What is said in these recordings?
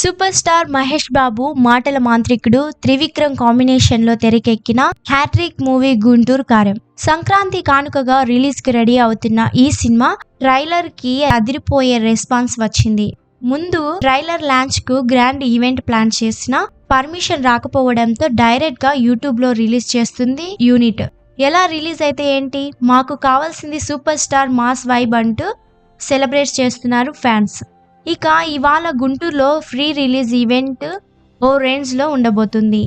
Super star Mahesh బాబు మాటల మాంత్రికుడు త్రివిక్రమ్ కాంబినేషన్లో తెరకెక్కిన హ్యాట్రిక్ మూవీ గుంటూరు కారం. సంక్రాంతి కానుకగా రిలీజ్కి రెడీ అవుతున్న ఈ సినిమా ట్రైలర్కి అదిరిపోయే రెస్పాన్స్ వచ్చింది. ముందు ట్రైలర్ లాంచ్కు గ్రాండ్ ఈవెంట్ ప్లాన్ చేసిన పర్మిషన్ రాకపోవడంతో డైరెక్ట్గా యూట్యూబ్లో రిలీజ్ చేస్తుంది యూనిట్. ఎలా రిలీజ్ అయితే ఏంటి? మాకు కావాల్సింది సూపర్ స్టార్ మాస్ వైబ్ అంటూ సెలబ్రేట్ చేస్తున్నారు ఫ్యాన్స్. ఇక ఇవాళ గుంటూరులో ఫ్రీ రిలీజ్ ఈవెంట్ ఓ రేంజ్లో ఉండబోతుంది.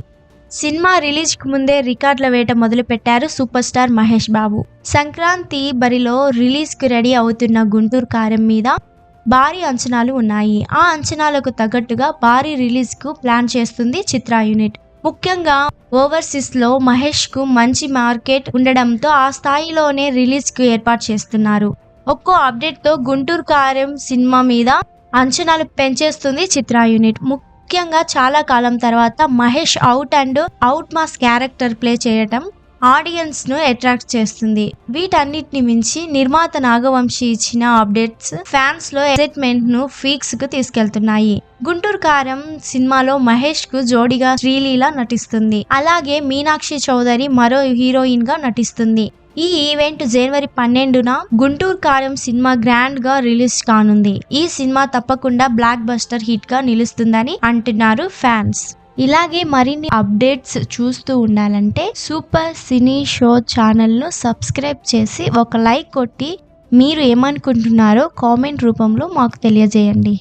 సినిమా రిలీజ్కి ముందే రికార్డుల వేట మొదలుపెట్టారు సూపర్ స్టార్ మహేష్ బాబు. సంక్రాంతి బరిలో రిలీజ్కి రెడీ అవుతున్న గుంటూరు కారం మీద భారీ అంచనాలు ఉన్నాయి. ఆ అంచనాలకు తగ్గట్టుగా భారీ రిలీజ్కు ప్లాన్ చేస్తుంది చిత్ర యూనిట్. ముఖ్యంగా ఓవర్సీస్లో మహేష్కు మంచి మార్కెట్ ఉండడంతో ఆ స్థాయిలోనే రిలీజ్కు ఏర్పాటు చేస్తున్నారు. ఒక్కో అప్డేట్తో గుంటూరు కారం సినిమా మీద అంచనాలు పెంచేస్తుంది చిత్ర యూనిట్. ముఖ్యంగా చాలా కాలం తర్వాత Mahesh out and out mass character play చేయటం ఆడియన్స్ను అట్రాక్ట్ చేస్తుంది. వీటన్నిటిని మించి నిర్మాత నాగవంశి ఇచ్చిన అప్డేట్స్ ఫ్యాన్స్లో ఎక్సైట్మెంట్ను ఫీక్స్కు తీసుకెళ్తున్నాయి. గుంటూరు కారం సినిమాలో మహేష్కు జోడిగా శ్రీలీల నటిస్తుంది. అలాగే మీనాక్షి చౌదరి మరో హీరోయిన్గా నటిస్తుంది. ఈ ఈవెంట్ జనవరి పన్నెండున గుంటూరు కారం సినిమా గ్రాండ్గా రిలీజ్ కానుంది. ఈ సినిమా తప్పకుండా బ్లాక్ బస్టర్ హిట్గా నిలుస్తుందని అంటున్నారు ఫ్యాన్స్. ఇలాగే మరిన్ని అప్డేట్స్ చూస్తూ ఉండాలంటే సూపర్ సినీ షో ఛానల్ను సబ్స్క్రైబ్ చేసి ఒక లైక్ కొట్టి మీరు ఏమనుకుంటున్నారో కామెంట్ రూపంలో మాకు తెలియజేయండి.